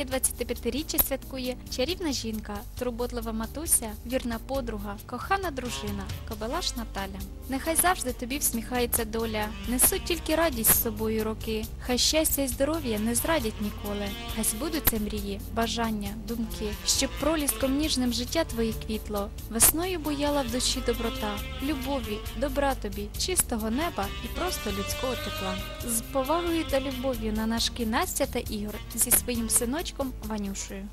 Своє 25-річчя святкує чарівна жінка, турботлива матуся, вірна подруга, кохана дружина, кобелаш Наталя. Нехай завжди тобі всміхається доля, несуть тільки радість з собою роки. Хай щастя і здоров'я не зрадять ніколи. Хай збудуться мрії, бажання, думки, щоб проліском ніжним життя твоє квітло. Весною буяла в душі доброта, любові, добра тобі, чистого неба і просто людського тепла. З повагою та любов'ю на наш Настя та Ігор зі своїм синочком Ванюшею.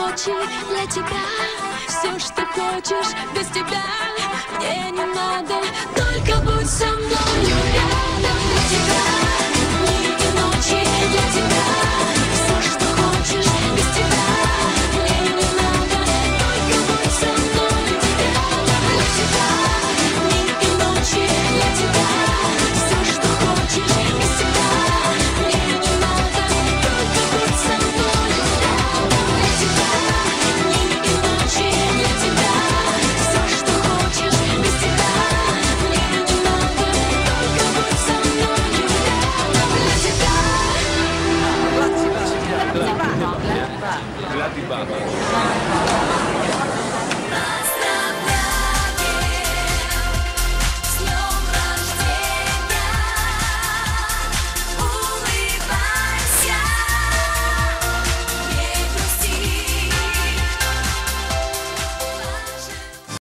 Ночи, для тебя. Все, что хочешь, без тебя мне не надо, только будь со тебя Geladi Mbak.